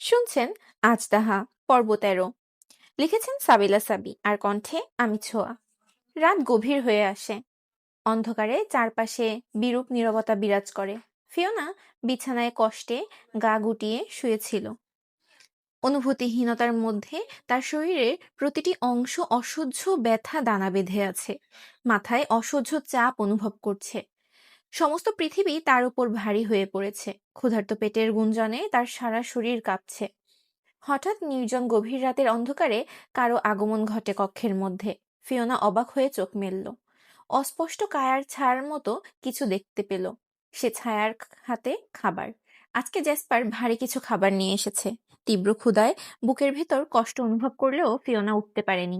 শুনছেন আজ তাহা পর্ব তেরো। লিখেছেন সাবিলা সাবি, আর কণ্ঠে আমি ছোঁয়া। রাত গভীর হয়ে আসে। অন্ধকারে চারপাশে বিরূপ নীরবতা বিরাজ করে। ফিওনা বিছানায় কষ্টে গা গুটিয়ে শুয়েছিল। অনুভূতিহীনতার মধ্যে তার শরীরের প্রতিটি অংশ অসহ্য ব্যথা দানা বেঁধে আছে। মাথায় অসহ্য চাপ অনুভব করছে। সমস্ত পৃথিবী তার উপর ভারী হয়ে পড়েছে। ক্ষুধার্ত পেটের গুঞ্জনে তার সারা শরীর কাঁপছে। হঠাৎ নির্জন গভীর রাতের অন্ধকারে কারও আগমন ঘটে কক্ষের মধ্যে। ফিওনা অবাক হয়ে চোখ মেলল। অস্পষ্ট কায়ার ছায়ার মতো কিছু দেখতে পেল। সে ছায়ার হাতে খাবার। আজকে জ্যাসপার ভারী কিছু খাবার নিয়ে এসেছে। তীব্র ক্ষুধায় বুকের ভেতর কষ্ট অনুভব করলেও ফিওনা উঠতে পারেনি।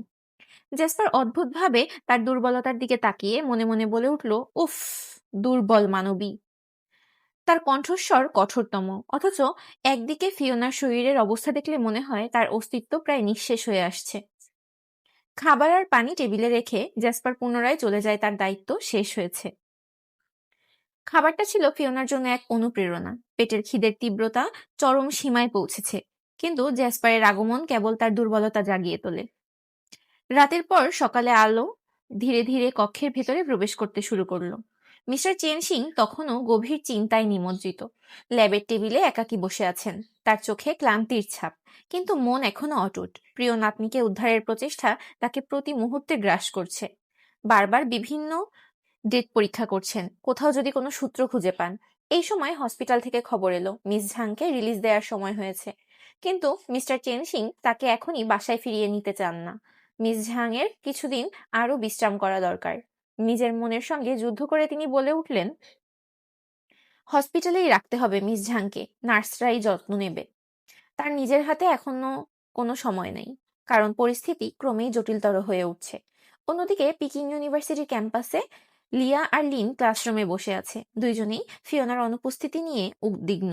জ্যাসপার অদ্ভুতভাবে তার দুর্বলতার দিকে তাকিয়ে মনে মনে বলে উঠল, উফ! দুর্বল মানবী। তার কণ্ঠস্বর কঠোরতম, অথচ একদিকে ফিওনার শরীরের অবস্থা দেখলে মনে হয় তার অস্তিত্ব প্রায় নিঃশেষ হয়ে আসছে। খাবার আর পানি টেবিলে রেখে জ্যাসপার পুনরায় চলে যায়, তার দায়িত্ব শেষ হয়েছে। খাবারটা ছিল ফিওনার জন্য এক অনুপ্রেরণা। পেটের খিদের তীব্রতা চরম সীমায় পৌঁছেছে, কিন্তু জ্যাসপারের আগমন কেবল তার দুর্বলতা জাগিয়ে তোলে। রাতের পর সকালে আলো ধীরে ধীরে কক্ষের ভেতরে প্রবেশ করতে শুরু করল। মিস্টার চেন সিং তখনও গভীর চিন্তায় নিমজ্জিত। ল্যাবের টেবিলে একাকী বসে আছেন। তার চোখে ক্লান্তির ছাপ। কিন্তু মন এখনও অটুট। প্রিয় নাতনিকে উদ্ধারের প্রচেষ্টা তাকে প্রতি মুহূর্তে গ্রাস করছে। বারবার বিভিন্ন ডেট পরীক্ষা করছেন। কোথাও যদি কোনো সূত্র খুঁজে পান। এই সময় হসপিটাল থেকে খবর এলো, মিস ঝাংকে রিলিজ দেওয়ার সময় হয়েছে। কিন্তু মিস্টার চেন সিং তাকে এখনই বাসায় ফিরিয়ে নিতে চান না। মিস ঝাংয়ের কিছুদিন আরও বিশ্রাম করা দরকার। নিজের মনের সঙ্গে যুদ্ধ করে তিনি বলে উঠলেন, হসপিটালেই রাখতে হবে মিস ঝাংকে নার্সরাই যত্ন নেবে। তার নিজের হাতে এখনও কোনো সময় নেই, কারণ পরিস্থিতি ক্রমেই জটিলতর হয়ে উঠছে। অন্যদিকে পিকিং ইউনিভার্সিটির ক্যাম্পাসে লিয়া আর লিন ক্লাসরুমে বসে আছে, দুইজনেই ফিওনার অনুপস্থিতি নিয়ে উদ্বিগ্ন।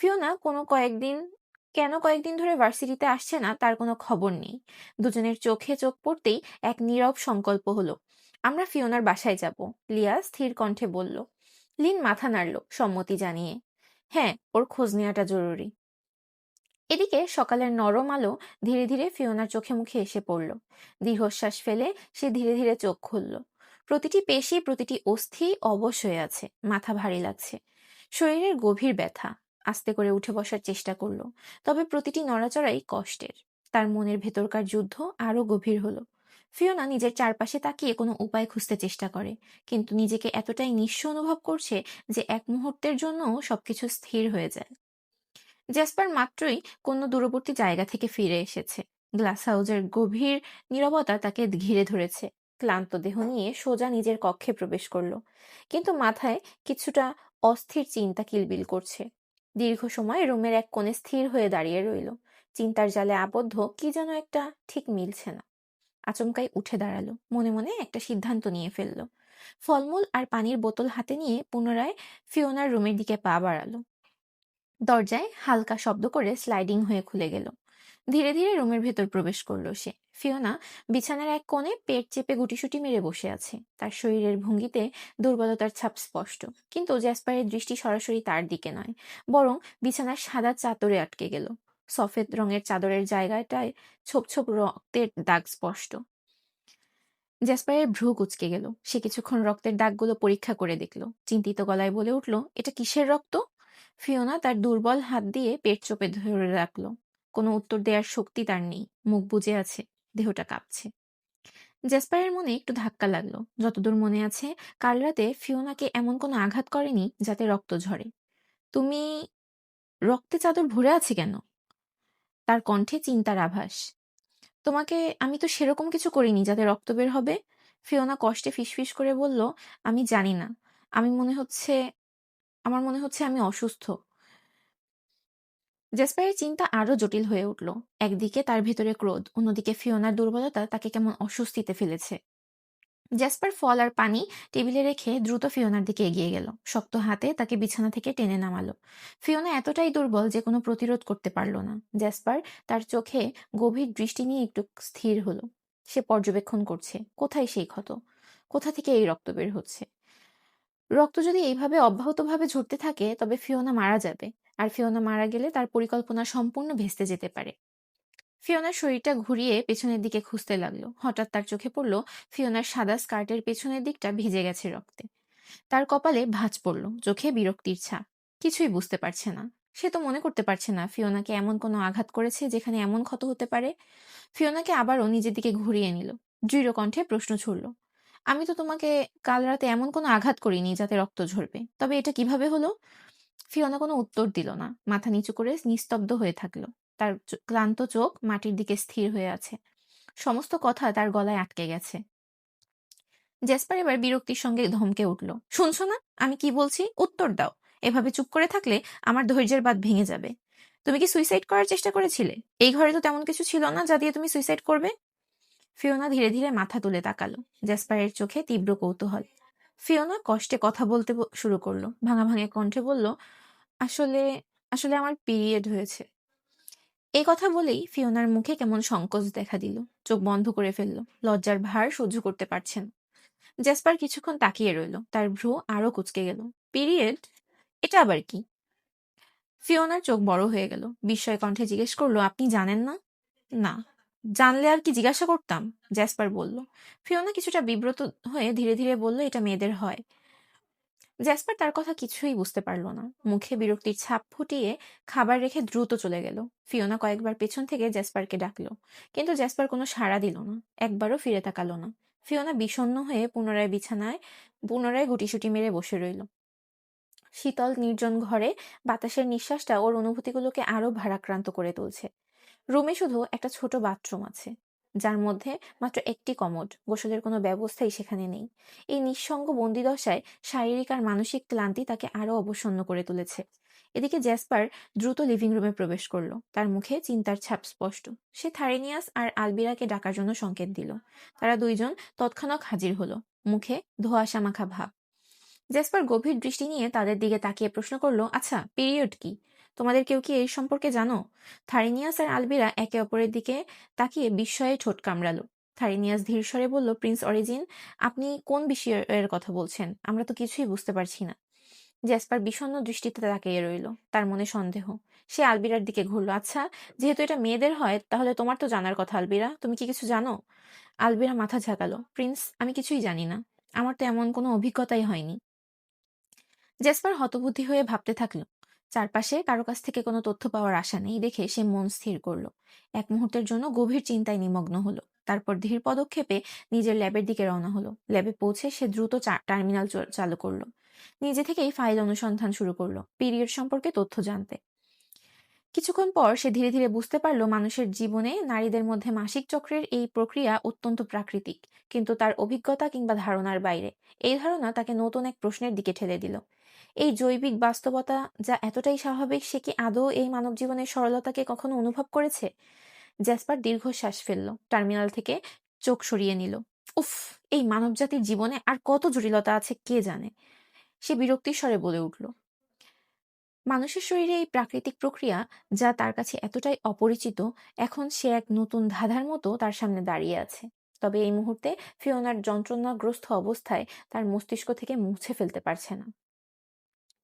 ফিওনা কোনো কয়েকদিন, কেন কয়েকদিন ধরে ভার্সিটিতে আসছে না তার কোনো খবর নেই। দুজনের চোখে চোখ পড়তেই এক নীরব সংকল্প হলো আমরা ফিওনার বাসায় যাব। লিয়া স্থির কণ্ঠে বলল। লিন মাথা নাড়ল সম্মতি জানিয়ে। হ্যাঁ ওর খোঁজ নেওয়াটা জরুরি। এদিকে সকালের নরম আলো ধীরে ধীরে ফিওনার চোখে মুখে এসে পড়ল। দীর্ঘশ্বাস ফেলে সে ধীরে ধীরে চোখ খুলল। প্রতিটি পেশি, প্রতিটি অস্থি অবশ হয়ে আছে। মাথা ভারী লাগছে। শরীরের গভীর ব্যথা আস্তে করে উঠে বসার চেষ্টা করল। তবে প্রতিটি নড়াচড়াই কষ্টের। তার মনের ভেতরকার যুদ্ধ আরও গভীর হলো। ফিওনা নিজের চারপাশে তাকিয়ে কোনো উপায় খুঁজতে চেষ্টা করে। কিন্তু নিজেকে এতটাই নিঃস্ব অনুভব করছে যে এক মুহূর্তের জন্য সবকিছু স্থির হয়ে যায়। জ্যাসপার মাত্রই কোনো দূরবর্তী জায়গা থেকে ফিরে এসেছে। গ্লাস হাউজের গভীর নীরবতা তাকে ঘিরে ধরেছে। ক্লান্ত দেহ নিয়ে সোজা নিজের কক্ষে প্রবেশ করল। কিন্তু মাথায় কিছুটা অস্থির চিন্তা কিলবিল করছে। দীর্ঘ সময় রুমের এক কোণে স্থির হয়ে দাঁড়িয়ে রইল। চিন্তার জালে আবদ্ধ কি যেন একটা ঠিক মিলছে না। আচমকাই উঠে দাঁড়াল। মনে মনে একটা সিদ্ধান্ত নিয়ে ফেলল। ফলমূল আর পানির বোতল হাতে নিয়ে পুনরায় ফিওনার রুমের দিকে পা বাড়ালো। দরজায় হালকা শব্দ করে স্লাইডিং হয়ে খুলে গেল। ধীরে ধীরে রুমের ভেতর প্রবেশ করল সে। ফিওনা বিছানার এক কোণে পেট চেপে গুটিসুটি মেরে বসে আছে। তার শরীরের ভঙ্গিতে দুর্বলতার ছাপ স্পষ্ট। কিন্তু জ্যাসপারের দৃষ্টি সরাসরি তার দিকে নয়, বরং বিছানার সাদা চাদরে আটকে গেল। সফেদ রঙের চাদরের জায়গাটায় ছোপ ছোপ রক্তের দাগ স্পষ্ট। জ্যাসপারের ভ্রু কুচকে গেল। সে কিছুক্ষণ রক্তের দাগগুলো পরীক্ষা করে দেখল। চিন্তিত গলায় বলে উঠল, এটা কিসের রক্ত? ফিওনা তার দুর্বল হাত দিয়ে পেট চোপে ধরে রাখল। কোনো উত্তর দেওয়ার শক্তি তার নেই। মুখ বুজে আছে, দেহটা কাঁপছে। জ্যাসপারের মনে একটু ধাক্কা লাগল। যতদূর মনে আছে, কাল রাতে ফিওনাকে এমন কোনো আঘাত করেনি যাতে রক্ত ঝরে। তুমি রক্তে চাদর ভরে আছে কেন? তার কণ্ঠে চিন্তার আভাস। তোমাকে আমি তো সেরকম কিছু করিনি যাতে রক্ত বের হবে। ফিওনা কষ্টে ফিসফিস করে বলল, আমি জানি না। আমি মনে হচ্ছে, আমার মনে হচ্ছে আমি অসুস্থ। জেসপারের চিন্তা আরও জটিল হয়ে উঠল। একদিকে তার ভেতরে ক্রোধ, অন্যদিকে ফিওনার দুর্বলতা তাকে কেমন অস্বস্তিতে ফেলেছে। জ্যাসপার ফল আর পানি টেবিলে রেখে দ্রুত ফিওনার দিকে এগিয়ে গেল। শক্ত হাতে তাকে বিছানা থেকে টেনে নামালো। ফিওনা এতটাই দুর্বল যে কোনো প্রতিরোধ করতে পারল না। জ্যাসপার তার চোখে গভীর দৃষ্টি নিয়ে একটু স্থির হলো। সে পর্যবেক্ষণ করছে, কোথায় সেই ক্ষত? কোথা থেকে এই রক্ত বের হচ্ছে? রক্ত যদি এইভাবে অব্যাহতভাবে ঝরতে থাকে, তবে ফিওনা মারা যাবে। আর ফিওনা মারা গেলে তার পরিকল্পনা সম্পূর্ণ ভেস্তে যেতে পারে। ফিওনার শরীরটা ঘুরিয়ে পেছনের দিকে খুঁজতে লাগল। হঠাৎ তার চোখে পড়ল ফিওনার সাদা স্কার্টের পেছনের দিকটা ভিজে গেছে রক্তে। তার কপালে ভাঁজ পড়ল, চোখে বিরক্তির ছাপ। কিছুই বুঝতে পারছে না। সে তো মনে করতে পারছে না ফিওনাকে এমন কোনো আঘাত করেছে যেখানে এমন ক্ষত হতে পারে। ফিওনাকে আবারও নিজের দিকে ঘুরিয়ে নিল। দৃঢ় কণ্ঠে প্রশ্ন ছুড়ল, আমি তো তোমাকে কাল রাতে এমন কোনো আঘাত করিনি যাতে রক্ত ঝরবে। তবে এটা কীভাবে হলো? ফিওনা কোনো উত্তর দিল না। মাথা নিচু করে নিস্তব্ধ হয়ে থাকল। তার ক্লান্ত চোখ মাটির দিকে স্থির হয়ে আছে। সমস্ত কথা তার গলায় আটকে গেছে। জেসপার এবার বিরক্তির সঙ্গে ধমকে উঠল, শুনছো না? আমি কি বলছি? উত্তর দাও। এভাবে চুপ করে থাকলে আমার ধৈর্যের বাদ ভেঙে যাবে। তুমি কি সুইসাইড করার চেষ্টা করেছিলে? এই ঘরে তো তেমন কিছু ছিল না যা দিয়ে তুমি সুইসাইড করবে? ফিওনা ধীরে ধীরে মাথা তুলে তাকালো। জেসপারের চোখে তীব্র কৌতূহল। ফিওনা কষ্টে কথা বলতে শুরু করল। ভাঙা ভাঙে কণ্ঠে বলল, আসলে আসলে আমার পিরিয়ড হয়েছে। এই কথা বলেই ফিওনার মুখে কেমন সংকোচ দেখা দিল। চোখ বন্ধ করে ফেলল। লজ্জার ভার সহ্য করতে পারছেন জেসপার কিছুক্ষণ তাকিয়ে রইল। তার ভ্রু আরও কুচকে গেল। পিরিয়ড? এটা আবার কি? ফিওনার চোখ বড় হয়ে গেল। বিস্ময় কণ্ঠে জিজ্ঞেস করল, আপনি জানেন না? না। জানলে আর কি জিজ্ঞাসা করতাম? জ্যাসপার বলল। ফিওনা কিছুটা বিব্রত হয়ে ধীরে ধীরে বলল, এটা মেয়েদের হয়। জ্যাসপার তার কথা কিছুই বুঝতে পারল না। মুখে বিরক্তির ছাপ ফুটিয়ে খাবার রেখে দ্রুত চলে গেল। ফিওনা কয়েকবার পেছন থেকে জ্যাসপারকে ডাকলো। কিন্তু জ্যাসপার কোনো সাড়া দিল না। একবারও ফিরে তাকালো না। ফিওনা বিষণ্ণ হয়ে পুনরায় বিছানায়, পুনরায় গুটিসুটি মেরে বসে রইল। শীতল, নির্জন ঘরে বাতাসের নিঃশ্বাসটা ওর অনুভূতিগুলোকে আরও ভারাক্রান্ত করে তুলছে। রুমে শুধু একটা ছোট বাথরুম আছে। যার মধ্যে মাত্র একটি কমোড গোসলের কোনো ব্যবস্থাই সেখানে নেই। এই নিঃসঙ্গ বন্দিদশায় শারীরিক আর মানসিক ক্লান্তি তাকে আরও অবসন্ন করে তুলেছে। এদিকে জ্যাসপার দ্রুত লিভিং রুমে প্রবেশ করল। তার মুখে চিন্তার ছাপ স্পষ্ট। সে থারেনিয়াস আর আলবিরাকে ডাকার জন্য সংকেত দিল। তারা দুইজন তৎক্ষণাৎ হাজির হলো। মুখে ধোঁয়াশা মাখা ভাব। জেসপার গভীর দৃষ্টি নিয়ে তাদের দিকে তাকিয়ে প্রশ্ন করল আচ্ছা পিরিয়ড কি? তোমাদের কেউ কি এই সম্পর্কে জানো? থারিনিয়াস আর আলবিরা একে অপরের দিকে তাকিয়ে বিস্ময়ে ঠোঁট কামড়ালো। থারিনিয়াস ধীর স্বরে বলল, প্রিন্স অরিজিন, আপনি কোন বিষয়ের কথা বলছেন? আমরা তো কিছুই বুঝতে পারছি না। জ্যাসপার বিষণ্ণ দৃষ্টিতে তাকিয়ে রইল, তার মনে সন্দেহ। সে আলবিরার দিকে ঘুরল আচ্ছা যেহেতু এটা মেয়েদের হয়, তাহলে তোমার তো জানার কথা আলবিরা, তুমি কি কিছু জানো? আলবিরা মাথা ঝাঁকালো, প্রিন্স, আমি কিছুই জানি না, আমার তো এমন কোনো অভিজ্ঞতাই হয়নি। জেসপার হতবুদ্ধি হয়ে ভাবতে থাকল চারপাশে কারও কাছ থেকে কোনো তথ্য পাওয়ার আশা নেই দেখে সে মন স্থির করল। এক মুহূর্তের জন্য গভীর চিন্তায় নিমগ্ন হলো। তারপর ধীর পদক্ষেপে নিজের ল্যাবের দিকে রওনা হলো। ল্যাবে পৌঁছে সে দ্রুত টার্মিনাল চালু করল। নিজে থেকেই ফাইল অনুসন্ধান শুরু করল, পিরিয়ড সম্পর্কে তথ্য জানতে। কিছুক্ষণ পর সে ধীরে ধীরে বুঝতে পারল মানুষের জীবনে নারীদের মধ্যে মাসিক চক্রের এই প্রক্রিয়া অত্যন্ত প্রাকৃতিক। কিন্তু তার অভিজ্ঞতা কিংবা ধারণার বাইরে। এই ধারণা তাকে নতুন এক প্রশ্নের দিকে ঠেলে দিল। এই জৈবিক বাস্তবতা যা এতটাই স্বাভাবিক, সে কি আদৌ এই মানব জীবনের সরলতাকে কখনো অনুভব করেছে? জ্যাসপার দীর্ঘশ্বাস ফেলল, টার্মিনাল থেকে চোখ সরিয়ে নিল। উফ, এই মানবজাতির জীবনে আর কত জটিলতা আছে কে জানে? সে বিরক্তির স্বরে বলে উঠল, মানুষের শরীরে এই প্রাকৃতিক প্রক্রিয়া, যা তার কাছে এতটাই অপরিচিত, এখন সে এক নতুন ধাঁধার মতো তার সামনে দাঁড়িয়ে আছে। তবে এই মুহূর্তে ফিওনার যন্ত্রণাগ্রস্ত অবস্থায় তার মস্তিষ্ক থেকে মুছে ফেলতে পারছে না।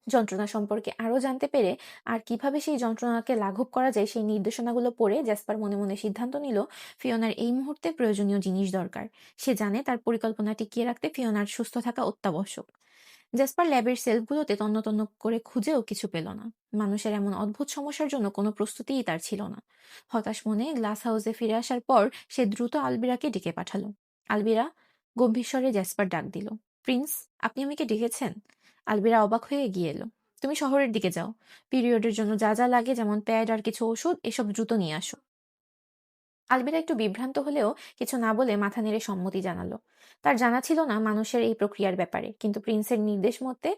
যন্ত্রণা সম্পর্কে আরও জানতে পেরে আর কীভাবে সেই যন্ত্রণাকে লাঘব করা যায় সেই নির্দেশনাগুলো পড়ে জ্যাসপার মনে মনে সিদ্ধান্ত নিল ফিওনার এই মুহূর্তে প্রয়োজনীয় জিনিস দরকার। সে জানে তার পরিকল্পনা টিকিয়ে রাখতে ফিওনার সুস্থ থাকা অত্যাবশ্যক। জ্যাসপার ল্যাবের সেলফগুলোতে তন্ন তন্ন করে খুঁজেও কিছু পেল না। মানুষের এমন অদ্ভুত সমস্যার জন্য কোনো প্রস্তুতিই তার ছিল না। হতাশ মনে গ্লাস হাউসে ফিরে আসার পর সে দ্রুত আলবিরাকে ডেকে পাঠালো। আলবিরা, গম্ভীর স্বরে জ্যাসপার ডাক দিল, প্রিন্স, আপনি আমাকে ডেকেছেন? আলবিরা অবাক হয়ে এগিয়ে এলো। তুমি শহরের দিকে যাও। পিরিয়ডের জন্য যা যা লাগে, যেমন প্যাড আর কিছু ওষুধ, এসব দ্রুত নিয়ে আসো। আলবিরা একটু বিভ্রান্ত হলেও কিছু না বলে মাথা নেড়ে সম্মতি জানালো। তার জানা ছিল না মানুষের এই প্রক্রিয়ার ব্যাপারে, কিন্তু প্রিন্সের নির্দেশ মতে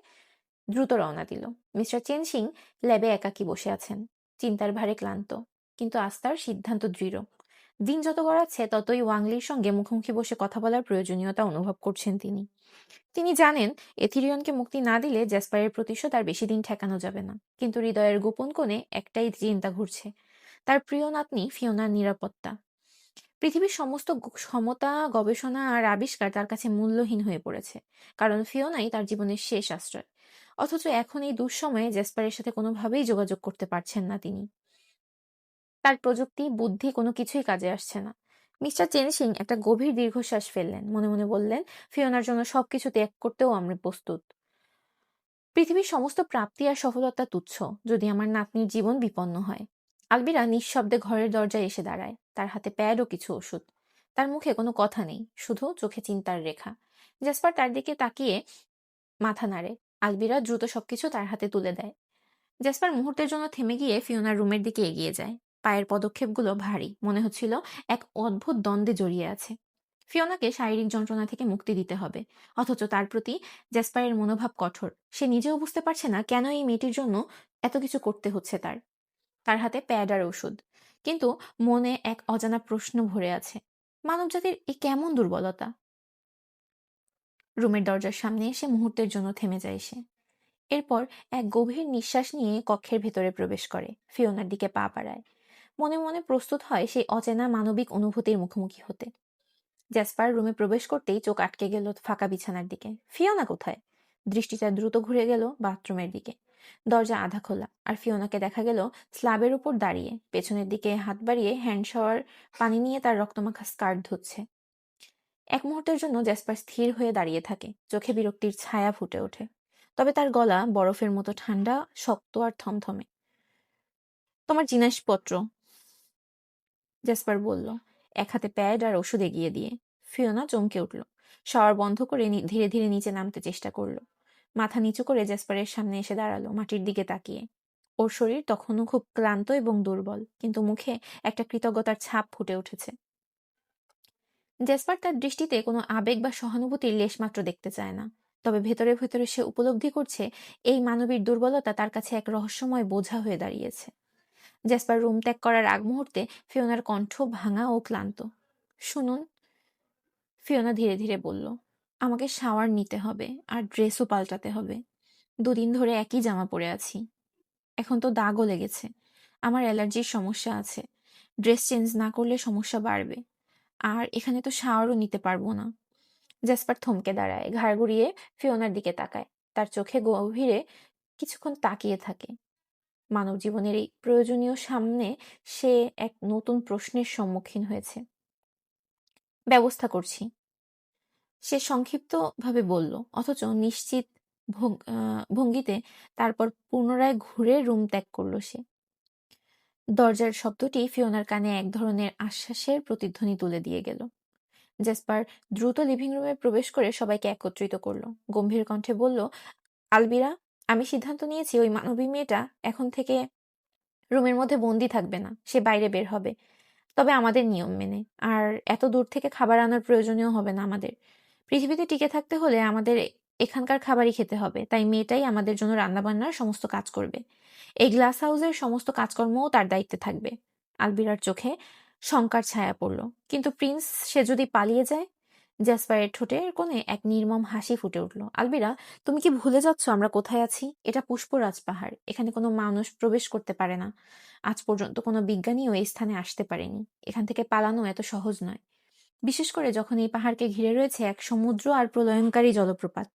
দ্রুত রওনা দিল। মিস্টার চেন সিং ল্যাবে একাকী বসে আছেন। চিন্তার ভারে ক্লান্ত, কিন্তু আস্তার সিদ্ধান্ত দৃঢ়। দিন যত গড়াচ্ছে, ততই ওয়াংলির সঙ্গে মুখোমুখি বসে কথা বলার প্রয়োজনীয়তা অনুভব করছেন তিনি। তিনি জানেন, এথিরিয়নকে মুক্তি না দিলে জ্যাসপারের প্রতিশোধ আর বেশি দিন ঠেকানো যাবে না। কিন্তু হৃদয়ের গোপন কোণে একটাই চিন্তা ঘুরছে। তার প্রিয় নাতনি ফিওনার নিরাপত্তা। পৃথিবীর সমস্ত সমতা গবেষণা আর আবিষ্কার তার কাছে মূল্যহীন হয়ে পড়েছে। কারণ ফিওনাই তার জীবনের শেষ আশ্রয়। অথচ এখন এই দুঃসময়ে জেসপারের সাথে কোনোভাবেই যোগাযোগ করতে পারছেন না তিনি। তার প্রযুক্তি, বুদ্ধি কোনো কিছুই কাজে আসছে না। মিস্টার চেনসিং একটা গভীর দীর্ঘশ্বাস ফেললেন। মনে মনে বললেন, ফিওনার জন্য সবকিছু ত্যাগ করতেও আমরা প্রস্তুত। পৃথিবীর সমস্ত প্রাপ্তি আর সফলতা তুচ্ছ, যদি আমার নাতনির জীবন বিপন্ন হয়। আলবিরা নিঃশব্দে ঘরের দরজায় এসে দাঁড়ায়। তার হাতে প্যাড ও কিছু ওষুধ। তার মুখে কোনো কথা নেই, শুধু চোখে চিন্তার রেখা। জাসপার তার দিকে তাকিয়ে মাথা নাড়ে। আলবিরা দ্রুত সবকিছু তার হাতে তুলে দেয়। জাসপার মুহূর্তের জন্য থেমে গিয়ে ফিওনার রুমের দিকে এগিয়ে যায়। পায়ের পদক্ষেপগুলো ভারী। মনে হচ্ছিল এক অদ্ভুত দ্বন্দ্বে জড়িয়ে আছে। ফিওনাকে শারীরিক যন্ত্রণা থেকে মুক্তি দিতে হবে। অথচ তার প্রতি জ্যাসপারের মনোভাব কঠোর। সে নিজেও বুঝতে পারছে না কেন এই মেয়েটির জন্য এত কিছু করতে হচ্ছে তার। তার হাতে প্যাড আর ওষুধ। কিন্তু মনে এক অজানা প্রশ্ন ভরে আছে। মানবজাতির এই কেমন দুর্বলতা? রুমের দরজার সামনে এসে মুহূর্তের জন্য থেমে যায় সে। এরপর এক গভীর নিঃশ্বাস নিয়ে কক্ষের ভেতরে প্রবেশ করে। ফিওনার দিকে পা বাড়ায়। মনে মনে প্রস্তুত হয় সেই অচেনা মানবিক অনুভূতির মুখোমুখি হতে। জ্যাসপার রুমে প্রবেশ করতেই চোখ আটকে গেল ফাঁকা বিছানার দিকে। ফিওনা কোথায়? দৃষ্টিটা দ্রুত ঘুরে গেল বাথরুমের দিকে। দরজা আধা খোলা আর ফিওনাকে দেখা গেল স্ল্যাবের উপর দাঁড়িয়ে। পেছনের দিকে হাত বাড়িয়ে হ্যান্ড শাওয়ার, পানি নিয়ে তার রক্তমাখা স্কার্ট ধুচ্ছে। এক মুহূর্তের জন্য জ্যাসপার স্থির হয়ে দাঁড়িয়ে থাকে। চোখে বিরক্তির ছায়া ফুটে ওঠে। তবে তার গলা বরফের মতো ঠান্ডা, শক্ত আর থমথমে। তোমার জিনিসপত্র জ্যাসপার বলল, এক হাতে প্যাড আর ওষুধ এগিয়ে দিয়ে। ফিওনা চমকে উঠল। শাওয়ার বন্ধ করে ধীরে ধীরে নিচে নামতে চেষ্টা করল। মাথা নিচু করে জ্যাসপারের সামনে এসে দাঁড়াল মাটির দিকে তাকিয়ে। ওর শরীর তখনও খুব ক্লান্ত এবং দুর্বল, কিন্তু মুখে একটা কৃতজ্ঞতার ছাপ ফুটে উঠেছে। জেসপার তার দৃষ্টিতে কোনো আবেগ বা সহানুভূতির লেশমাত্র দেখতে চায় না। তবে ভেতরে ভেতরে সে উপলব্ধি করছে, এই মানবীর দুর্বলতা তার কাছে এক রহস্যময় বোঝা হয়ে দাঁড়িয়েছে। জেসপার রুম ত্যাগ করার আগ মুহূর্তে ফিওনার কণ্ঠ ভাঙা ও ক্লান্ত। শুনুন, ফিওনা ধীরে ধীরে বলল, আমাকে শাওয়ার নিতে হবে আর ড্রেসও পাল্টাতে হবে। দুদিন ধরে একই জামা পরে আছি। এখন তো দাগও লেগেছে। আমার অ্যালার্জির সমস্যা আছে। ড্রেস চেঞ্জ না করলে সমস্যা বাড়বে। আর এখানে তো শাওয়ারও নিতে পারব না। জ্যাসপার থমকে দাঁড়ায়, ঘাড় ঘুরিয়ে ফিওনার দিকে তাকায়। তার চোখে গভীরে কিছুক্ষণ তাকিয়ে থাকে। মানব জীবনের এই প্রয়োজনীয় সামনে সে এক নতুন প্রশ্নের সম্মুখীন হয়েছে। ব্যবস্থা করছি। সে সংক্ষিপ্তভাবে বলল, অথচ নিশ্চিত ভঙ্গিতে তারপর পুনরায় ঘুরে রুম ত্যাগ করল সে। দরজার শব্দটি ফিওনার কানে এক ধরনের আশ্বাসের প্রতিধ্বনি তুলে দিয়ে গেল। জেসপার দ্রুত লিভিং রুমে প্রবেশ করে সবাইকে একত্রিত করল। গম্ভীর কণ্ঠে বলল, আলবিরা আমি সিদ্ধান্ত নিয়েছি, ওই মানবী মেয়েটা এখন থেকে রুমের মধ্যে বন্দি থাকবে না, সে বাইরে বের হবে। তবে আমাদের নিয়ম মেনে, আর এত দূর থেকে খাবার আনার প্রয়োজনীয় হবে না আমাদের। পৃথিবীতে টিকে থাকতে হলে আমাদের এখানকার খাবারই খেতে হবে, তাই মেয়েটাই আমাদের জন্য রান্নাবান্নার সমস্ত কাজ করবে। এই গ্লাস হাউসের সমস্ত কাজকর্মও তার দায়িত্বে থাকবে। আলবিরার চোখে শঙ্কার ছায়া পড়ল, কিন্তু প্রিন্স সে যদি পালিয়ে যায় জ্যাসপারের ঠোঁটের কোণে এক নির্মম হাসি ফুটে উঠল। আলবিরা, তুমি কি ভুলে যাচ্ছ আমরা কোথায় আছি? এটা পুষ্পরাজ পাহাড় এখানে কোনো মানুষ প্রবেশ করতে পারে না। আজ পর্যন্ত কোনো বিজ্ঞানীও এই স্থানে আসতে পারেনি। এখান থেকে পালানো এত সহজ নয়। বিশেষ করে যখন এই পাহাড়কে ঘিরে রয়েছে এক সমুদ্র আর প্রলয়নকারী জলপ্রপাত।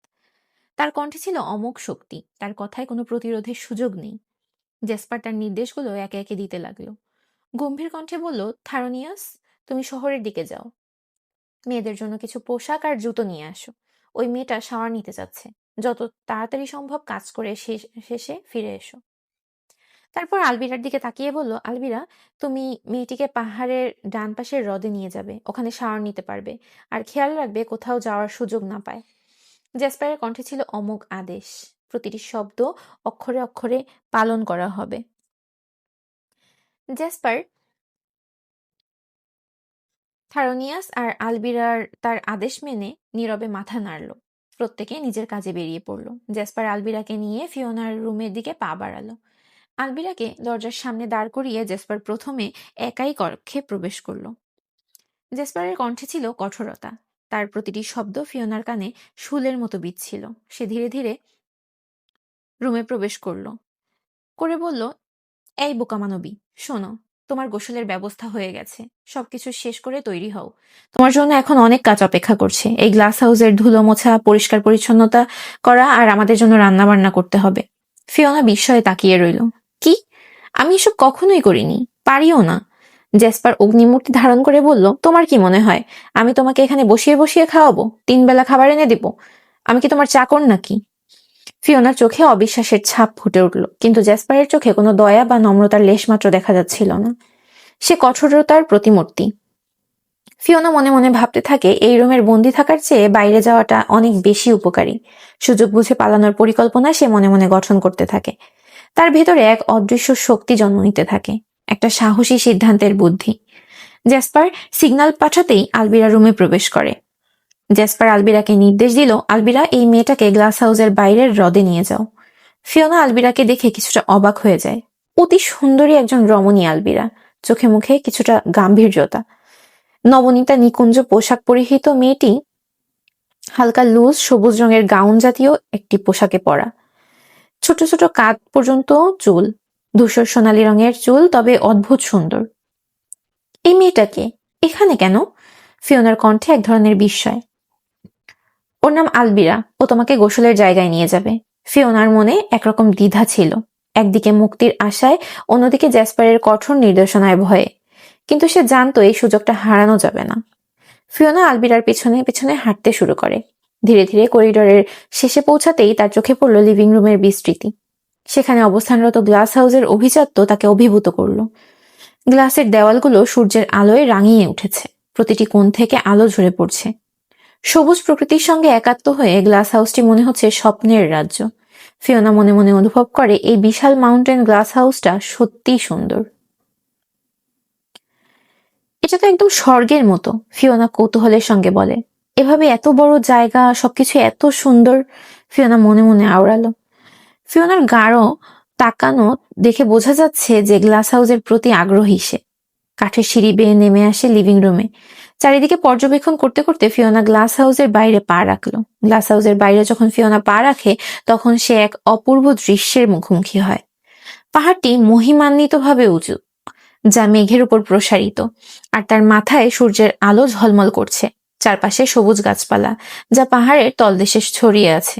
তার কণ্ঠে ছিল অমোঘ শক্তি। তার কথায় কোনো প্রতিরোধের সুযোগ নেই। জেসপার তার নির্দেশগুলো একে একে দিতে লাগল। গম্ভীর কণ্ঠে বলল, থারোনিয়াস, তুমি শহরের দিকে যাও। মেয়েদের জন্য কিছু পোশাক আর জুতো নিয়ে আসো। ওই মেয়েটা শাওয়ার নিতে যাচ্ছে। যত তাড়াতাড়ি সম্ভব কাজ করে শেষ- ফিরে এসো। তারপর আলবিরার দিকে তাকিয়ে বলল, আলবিরা, তুমি মেয়েটিকে পাহাড়ের ডান পাশের হ্রদে নিয়ে যাবে। ওখানে শাওয়ার নিতে পারবে। আর খেয়াল রাখবে কোথাও যাওয়ার সুযোগ না পায়। জ্যাসপারের কণ্ঠে ছিল অমোঘ আদেশ। প্রতিটি শব্দ অক্ষরে অক্ষরে পালন করা হবে। জ্যাসপার থারোনিয়াস আর আলবিরার তার আদেশ মেনে নীরবে মাথা নাড়ল। প্রত্যেকে নিজের কাজে বেরিয়ে পড়ল। জ্যাসপার আলবিরাকে নিয়ে ফিওনার রুমের দিকে পা বাড়ালো। আলবিরাকে দরজার সামনে দাঁড় করিয়ে জেসপার প্রথমে একাই কক্ষে প্রবেশ করল। জেসপারের কণ্ঠে ছিল কঠোরতা। তার প্রতিটি শব্দ ফিওনার কানে শুলের মতো বিচ্ছিল সে ধীরে ধীরে রুমে প্রবেশ করল। করে বলল, এই বোকামানবী শোনো তোমার গোসলের ব্যবস্থা হয়ে গেছে। সবকিছু শেষ করে তৈরি হও। তোমার জন্য এখন অনেক কাজ অপেক্ষা করছে। এই গ্লাস হাউসের ধুলো মোছা, পরিষ্কার পরিচ্ছন্নতা করা আর আমাদের জন্য রান্না বান্না করতে হবে। ফিওনা বিস্ময়ে তাকিয়ে রইল। কি? আমি এসব কখনোই করিনি। পারিও না। জেসপার অগ্নিমূর্তি ধারণ করে বলল, তোমার কি মনে হয়? আমি তোমাকে এখানে বসিয়ে বসিয়ে খাওয়াবো? তিন বেলা খাবার এনে দেব? আমি কি তোমার চাকর নাকি? ফিওনার চোখে অবিশ্বাসের ছাপ ফুটে উঠল, কিন্তু জেসপারের চোখে কোনো দয়া বা নম্রতার লেশমাত্র দেখা যাচ্ছিল না। সে কঠোরতার প্রতিমূর্তি। ফিওনা মনে মনে ভাবতে থাকে, এই রুমের বন্দি থাকার চেয়ে বাইরে যাওয়াটা অনেক বেশি উপকারী। সুযোগ বুঝে পালানোর পরিকল্পনা সে মনে মনে গঠন করতে থাকে। তার ভেতরে এক অদৃশ্য শক্তি জন্ম নিতে থাকে, একটা সাহসী সিদ্ধান্তের বুদ্ধি। জ্যাসপার সিগন্যাল পাঠাতেই আলবিরা রুমে প্রবেশ করে। জ্যাসপার আলবিরাকে নির্দেশ দিল, আলবিরা, এই মেয়েটাকে গ্লাস হাউসের বাইরের হ্রদে নিয়ে যাও। ফিওনা আলবিরাকে দেখে কিছুটা অবাক হয়ে যায়। অতি সুন্দরী একজন রমণী আলবিরা। চোখে মুখে কিছুটা গাম্ভীর্যতা। নবনীতা নিকুঞ্জ পোশাক পরিহিত মেয়েটি হালকা লুজ, সবুজ রঙের গাউন জাতীয় একটি পোশাকে পরা। ছোট ছোট কাঁধ পর্যন্ত চুল। ধূসর সোনালী রঙের চুল, তবে অদ্ভুত সুন্দর। এই মেয়েটাকে এখানে কেন? ফিওনার কণ্ঠে এক ধরনের বিস্ময়। ওর নাম আলবিরা। ও তোমাকে গোসলের জায়গায় নিয়ে যাবে। ফিওনার মনে একরকম দ্বিধা ছিল। একদিকে মুক্তির আশায়, অন্যদিকে জ্যাসপারের কঠোর নির্দেশনায় ভয়ে। কিন্তু সে জানতো এই সুযোগটা হারানো যাবে না। ফিওনা আলবিরার পেছনে পেছনে হাঁটতে শুরু করে। ধীরে ধীরে করিডোরের শেষে পৌঁছাতেই তার চোখে পড়ল লিভিং রুমের বিস্তৃতি। সেখানে অবস্থানরত গ্লাস হাউসের অভিজাত্য তাকে অভিভূত করল। গ্লাসের দেওয়ালগুলো সূর্যের আলোয় রাঙিয়ে উঠেছে। প্রতিটি কোণ থেকে আলো ঝরে পড়ছে। সবুজ প্রকৃতির সঙ্গে একাত্ম হয়ে গ্লাস হাউসটি মনে হচ্ছে স্বপ্নের রাজ্য। ফিওনা মনে মনে অনুভব করে এই বিশাল মাউন্টেন গ্লাস হাউসটা সত্যিই সুন্দর। এটা তো একদম স্বর্গের মতো, ফিওনা কৌতূহলের সঙ্গে বলে। এভাবে এত বড় জায়গা, সবকিছু এত সুন্দর, ফিওনা মনে মনে আওড়ালো। ফিওনার গাঢ় তাকানো দেখে বোঝা যাচ্ছে যে গ্লাস হাউসের প্রতি আগ্রহী সে। কাঠের সিঁড়ি বেয়ে নেমে আসে লিভিং রুমে চারিদিকে পর্যবেক্ষণ করতে করতে ফিওনা গ্লাস হাউসের বাইরে পা রাখল। গ্লাস হাউসের বাইরে যখন ফিওনা পা রাখে, তখন সে এক অপূর্ব দৃশ্যের মুখোমুখি হয়। পাহাড়টি মহিমান্বিতভাবে উঁচু, যা মেঘের উপর প্রসারিত, আর তার মাথায় সূর্যের আলো ঝলমল করছে। চারপাশে সবুজ গাছপালা, যা পাহাড়ের তলদেশে ছড়িয়ে আছে,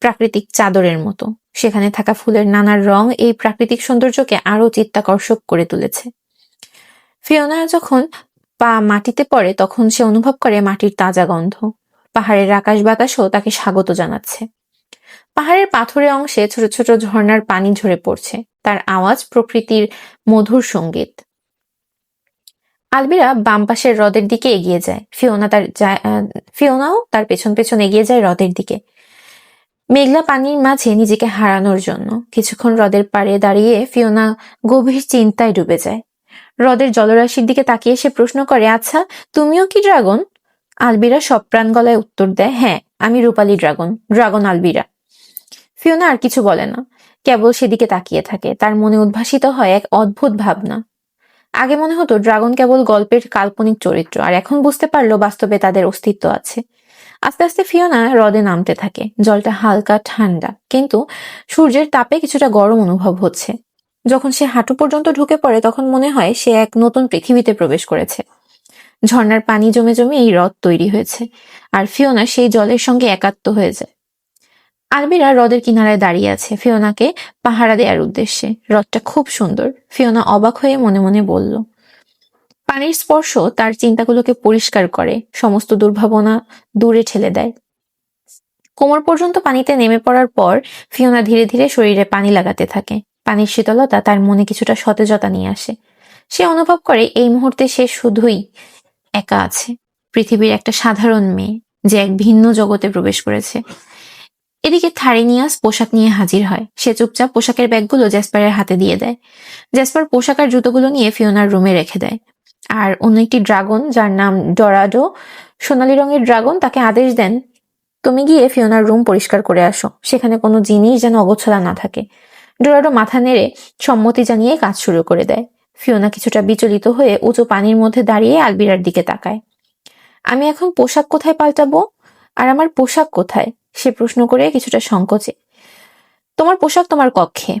প্রাকৃতিক চাদরের মতো। সেখানে থাকা ফুলের নানা রং এই প্রাকৃতিক সৌন্দর্যকে আরও চিত্তাকর্ষক করে তুলেছে। ফিওনা যখন পা মাটিতে পড়ে, তখন সে অনুভব করে মাটির তাজা গন্ধ। পাহাড়ের আকাশ বাতাসও তাকে স্বাগত জানাচ্ছে। পাহাড়ের পাথরের অংশে ছোট ছোট ঝর্ণার পানি ঝরে পড়ছে। তার আওয়াজ প্রকৃতির মধুর সংগীত। আলবিরা বাম পাশের হ্রদের দিকে এগিয়ে যায়। ফিওনা তার ফিওনাও তার পেছন পেছন এগিয়ে যায় হ্রদের দিকে। মেঘলা পানির মাঝে নিজেকে হারানোর জন্য। কিছুক্ষণ হ্রদের পাড়ে দাঁড়িয়ে ফিওনা গভীর চিন্তায় ডুবে যায়। হ্রদের জলরাশির দিকে তাকিয়ে সে প্রশ্ন করে আচ্ছা তুমিও কি ড্রাগন? আলবিরা সপ্রাণ গলায় উত্তর দেয় হ্যাঁ আমি রূপালী ড্রাগন ড্রাগন আলবিরা। ফিওনা আর কিছু বলে না, কেবল সেদিকে তাকিয়ে থাকে, তার মনে উদ্ভাসিত হয় এক অদ্ভুত ভাবনা। আগে মনে হতো ড্রাগন কেবল গল্পের কাল্পনিক চরিত্র, আর এখন বুঝতে পারল বাস্তবে তাদের অস্তিত্ব আছে। আস্তে আস্তে ফিওনা হ্রদে নামতে থাকে, জলটা হালকা ঠান্ডা, কিন্তু সূর্যের তাপে কিছুটা গরম অনুভব হচ্ছে। যখন সে হাঁটু পর্যন্ত ঢুকে পড়ে, তখন মনে হয় সে এক নতুন পৃথিবীতে প্রবেশ করেছে। ঝর্ণার পানি জমে জমে এই হ্রদ তৈরি হয়েছে, আর ফিওনা সেই জলের সঙ্গে একাত্ম হয়ে যায়। আলবিরা হ্রদের কিনারায় দাঁড়িয়ে আছে। ফিওনাকে পাহারা দেওয়ার উদ্দেশ্যে। হ্রদটা খুব সুন্দর। ফিওনা অবাক হয়ে মনে মনে বলল, পানির স্পর্শ তার চিন্তাগুলোকে পরিষ্কার করে, সমস্ত দুর্ভাবনা দূরে ঠেলে দেয়। কোমর পর্যন্ত পানিতে নেমে পড়ার পর ফিওনা ধীরে ধীরে শরীরে পানি লাগাতে থাকে। পানির শীতলতা তার মনে কিছুটা সতেজতা নিয়ে আসে। সে অনুভব করে এই মুহূর্তে সে শুধুই একা আছে। পৃথিবীর একটা সাধারণ মেয়ে, যে এক ভিন্ন জগতে প্রবেশ করেছে। এদিকে থারিনিয়াস পোশাক নিয়ে হাজির হয়। সে চুপচাপ পোশাকের ব্যাগগুলো জ্যাসপারের হাতে দিয়ে দেয়। জ্যাসপার পোশাক আর জুতোগুলো নিয়ে ফিওনার রুমে রেখে দেয়। আর অন্য একটি ড্রাগন, যার নাম ডরাডো, সোনালী রঙের ড্রাগন, তাকে আদেশ দেন, তুমি গিয়ে ফিওনার রুম পরিষ্কার করে আসো। সেখানে কোনো জিনিস যেন অগোছালা না থাকে। ডোরাডো মাথা নেড়ে সম্মতি জানিয়ে কাজ শুরু করে দেয়। ফিওনা কিছুটা বিচলিত হয়ে উঁচু পানির মধ্যে দাঁড়িয়ে আলবিরার দিকে তাকায়। আমি এখন পোশাক কোথায় পাল্টাবো? আর আমার পোশাক কোথায়? সে প্রশ্ন করে কিছুটা সংকোচে। তোমার পোশাক তোমার কক্ষে।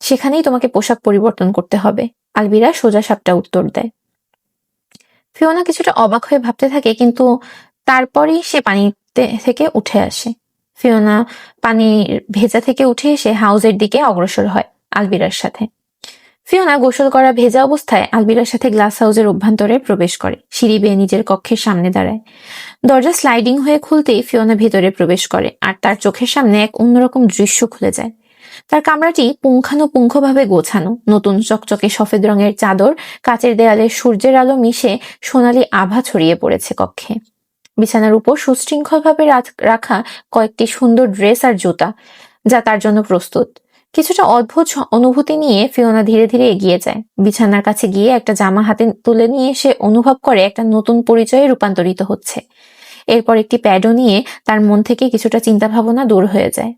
সেখানেই তোমাকে পোশাক পরিবর্তন করতে হবে। আলবিরা সোজা সাপটা উত্তর দেয়। ফিওনা কিছুটা অবাক হয়ে ভাবতে থাকে, কিন্তু তারপরেই সে পানিতে থেকে উঠে আসে। ফিওনা পানির ভেজা থেকে উঠে এসে হাউজের দিকে অগ্রসর হয় আলবিরার সাথে। ফিওনা গোসল করা ভেজা অবস্থায় আলবিরার সাথে গ্লাস হাউসের অভ্যন্তরে প্রবেশ করে। সিঁড়ি বেয়ে নিজের কক্ষের সামনে দাঁড়ায়। দরজা স্লাইডিং হয়ে খুলতেই ফিওনা ভেতরে প্রবেশ করে আর তার চোখের সামনে এক অন্যরকম দৃশ্য খুলে যায়। তার কামরাটি পুঙ্খানুপুঙ্খভাবে গোছানো, নতুন চকচকে সফেদ রঙের চাদর, কাচের দেয়ালে সূর্যের আলো মিশে সোনালি আভা ছড়িয়ে পড়েছে কক্ষে। বিছানার উপর সুশৃঙ্খলভাবে রাখ- কয়েকটি সুন্দর ড্রেস আর জুতা, যা তার জন্য প্রস্তুত। কিছুটা অদ্ভুত অনুভূতি নিয়ে ফিওনা ধীরে ধীরে এগিয়ে যায়। বিছানার কাছে গিয়ে একটা জামা হাতে তুলে নিয়ে সে অনুভব করে একটা নতুন পরিচয়ে রূপান্তরিত হচ্ছে। এরপর একটি প্যাডও নিয়ে তার মন থেকে কিছুটা চিন্তা ভাবনা দূর হয়ে যায়।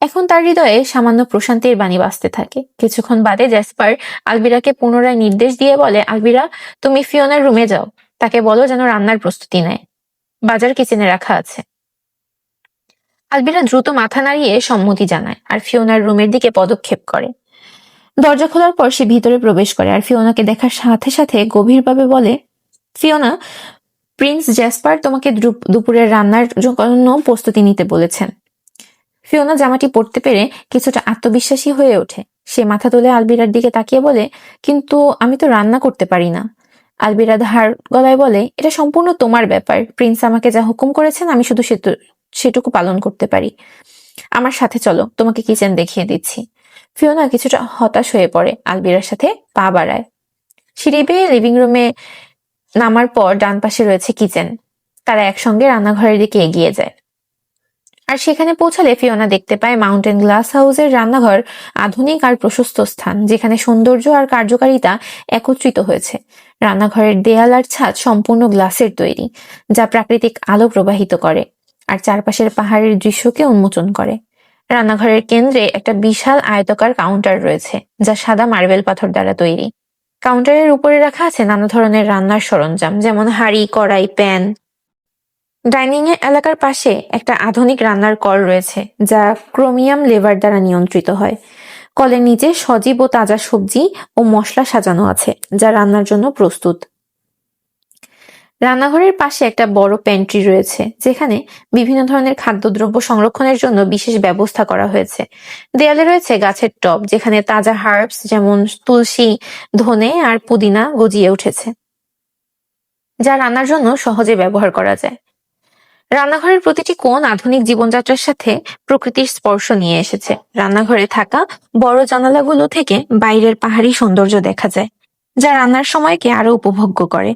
এখন তার হৃদয়ে সামান্য প্রশান্তির বাণী বাঁচতে থাকে। কিছুক্ষণ বাদে জ্যাসপার আলবিরাকে পুনরায় নির্দেশ দিয়ে বলে, আলবিরা, তুমি ফিওনার রুমে যাও। তাকে বলো যেন রান্নার প্রস্তুতি নেয়। বাজার কিচেনে রাখা আছে। আলবিরা দ্রুত মাথা নাড়িয়ে সম্মতি জানায় আর ফিওনার রুমের দিকে পদক্ষেপ করে। দরজা খোলার পর সে ভিতরে প্রবেশ করে আর ফিওনাকে দেখার সাথে সাথে গভীরভাবে বলে, ফিওনা, প্রিন্স জ্যাসপার তোমাকে দুপুরের রান্নার জন্য প্রস্তুতি নিতে বলেছেন। ফিওনা জামাটি পরতে পেরে কিছুটা আত্মবিশ্বাসী হয়ে ওঠে। সে মাথা তুলে আলবিরার দিকে তাকিয়ে বলে, কিন্তু আমি তো রান্না করতে পারি না। আলবিরা ধার গলায় বলে, এটা সম্পূর্ণ তোমার ব্যাপার। প্রিন্স আমাকে যা হুকুম করেছেন, আমি শুধু সেটুকু পালন করতে পারি। আমার সাথে চলো, তোমাকে কিচেন দেখিয়ে দিচ্ছি। ফিওনা কিছুটা হতাশ হয়ে পড়ে, আলবিরার সাথে পা বাড়ায়। সিঁড়ি বেয়ে লিভিং রুমে নামার পর ডান পাশে রয়েছে কিচেন। তারা একসঙ্গে রান্নাঘরের দিকে এগিয়ে যায়। আর সেখানে পৌঁছালে ফিওনা দেখতে পায় মাউন্টেন গ্লাস হাউসের রান্নাঘর আধুনিক আর প্রশস্ত স্থান, যেখানে সৌন্দর্য আর কার্যকারিতা একত্রিত হয়েছে। রান্নাঘরের দেয়াল আর ছাদ সম্পূর্ণ গ্লাসের তৈরি, যা প্রাকৃতিক আলো প্রবাহিত করে আর চারপাশের পাহাড়ের দৃশ্যকে উন্মোচন করে। রান্নাঘরের কেন্দ্রে একটা বিশাল আয়তকার কাউন্টার রয়েছে, যা সাদা মার্বেল পাথর দ্বারা তৈরি। কাউন্টারের উপরে রাখা আছে নানা ধরনের রান্নার সরঞ্জাম, যেমন হাঁড়ি, কড়াই, প্যান। ডাইনিং এ এলাকার পাশে একটা আধুনিক রান্নার কল রয়েছে, যা ক্রোমিয়াম লেভার দ্বারা নিয়ন্ত্রিত হয়। কলের নিচে সজীব ও তাজা সবজি ও মশলা সাজানো আছে, যা রান্নার জন্য প্রস্তুত। রান্নাঘরের পাশে একটা বড় প্যান্ট্রি রয়েছে, যেখানে বিভিন্ন ধরনের খাদ্যদ্রব্য সংরক্ষণের জন্য বিশেষ ব্যবস্থা করা হয়েছে। দেয়ালে রয়েছে গাছের টব, যেখানে তাজা হার্বস যেমন তুলসী, ধনে আর পুদিনা গজিয়ে উঠেছে, যা রান্নার জন্য সহজে ব্যবহার করা যায়। রান্নাঘরের প্রতিটি কোণ আধুনিক জীবনযাত্রার সাথে প্রকৃতির স্পর্শ নিয়ে এসেছে। রান্নাঘরে থাকা বড় জানালাগুলো থেকে বাইরের পাহাড়ি সৌন্দর্য দেখা যায়, যা রান্নার সময়কে আরও উপভোগ্য করে।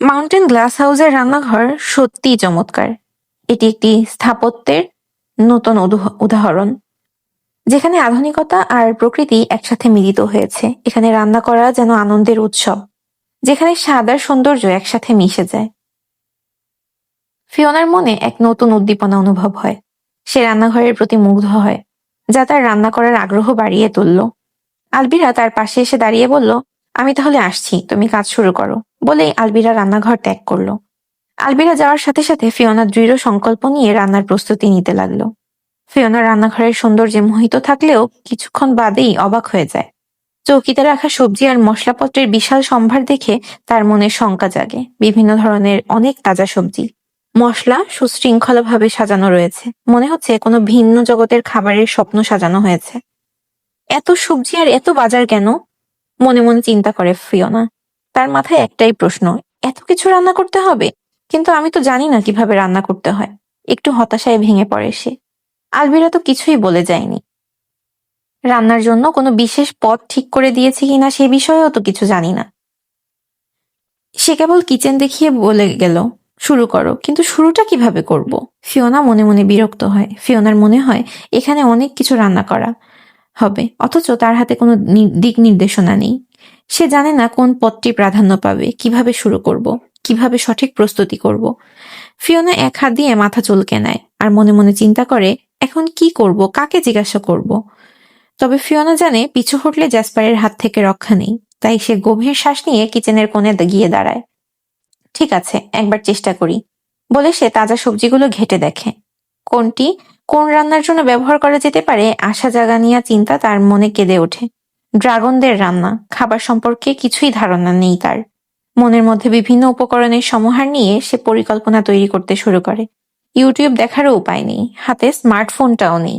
মাউন্টেন গ্লাস হাউসের রান্নাঘর সত্যিই চমৎকার। এটি একটি স্থাপত্যের নতুন উদাহ- উদাহরণ, যেখানে আধুনিকতা আর প্রকৃতি একসাথে মিলিত হয়েছে। এখানে রান্না করা যেন আনন্দের উৎসব, যেখানে স্বাদ আর সৌন্দর্য একসাথে মিশে যায়। ফিওনার মনে এক নতুন উদ্দীপনা অনুভব হয়। সে রান্নাঘরের প্রতি মুগ্ধ হয়, যা তার রান্না করার আগ্রহ বাড়িয়ে তুলল। আলবিরা তার পাশে এসে দাঁড়িয়ে বলল, আমি তাহলে আসছি, তুমি কাজ শুরু করো, বলেই আলবিরা রান্নাঘর ত্যাগ করল। আলবিরা যাওয়ার সাথে সাথে ফিওনা দৃঢ় সংকল্প নিয়ে রান্নার প্রস্তুতি নিতে লাগল। ফিওনা রান্নাঘরের সৌন্দর্যে মোহিত থাকলেও কিছুক্ষণ বাদেই অবাক হয়ে যায়। চৌকিতে রাখা সবজি আর মশলাপত্রের বিশাল সম্ভার দেখে তার মনে শঙ্কা জাগে। বিভিন্ন ধরনের অনেক তাজা সবজি মশলা সুশৃঙ্খলভাবে সাজানো রয়েছে। মনে হচ্ছে কোনো ভিন্ন জগতের খাবারের স্বপ্ন সাজানো হয়েছে। এত সবজি আর এত বাজার কেন? মনে মনে চিন্তা করে ফিওনা। তার মাথায় একটাই প্রশ্ন, এত কিছু রান্না করতে হবে? কিন্তু আমি তো জানি না কীভাবে রান্না করতে হয়। একটু হতাশায় ভেঙে পড়ে সে। আলবিরা তো কিছুই বলে যায়নি। রান্নার জন্য কোনো বিশেষ পথ ঠিক করে দিয়েছে কিনা সে বিষয়েও তো কিছু জানি না। সে কেবল কিচেন দেখিয়ে বলে গেল শুরু করো, কিন্তু শুরুটা কীভাবে করব? ফিওনা মনে মনে বিরক্ত হয়। ফিওনার মনে হয়, এখানে অনেক কিছু রান্না করা হবে, অথচ তার হাতে কোনো দিক নির্দেশনা নেই। সে জানে না কোন পথটি প্রাধান্য পাবে, কীভাবে শুরু করব, কীভাবে সঠিক প্রস্তুতি করব। ফিওনা এক হাত দিয়ে মাথা চুলকে নেয় আর মনে মনে চিন্তা করে, এখন কি করব, কাকে জিজ্ঞাসা করব? তবে ফিওনা জানে, পিছু হটলে জ্যাসপারের হাত থেকে রক্ষা নেই, তাই সে গভীর শ্বাস নিয়ে কিচেনের কোণে গিয়ে দাঁড়ায়। ঠিক আছে, একবার চেষ্টা করি। বলে সে তাজা সবজিগুলো ঘেটে দেখে। কোনটি? কোন রান্নার জন্য ব্যবহার করা যেতে পারে আশা জাগানিয়া চিন্তা তার মনে কেঁদে ওঠে। ড্রাগনদের রান্না, খাবার সম্পর্কে কিছুই ধারণা নেই তার। মনের মধ্যে বিভিন্ন উপকরণের সমাহার নিয়ে সে পরিকল্পনা তৈরি করতে শুরু করে। ইউটিউব দেখারও উপায় নেই, হাতে স্মার্টফোনটাও নেই।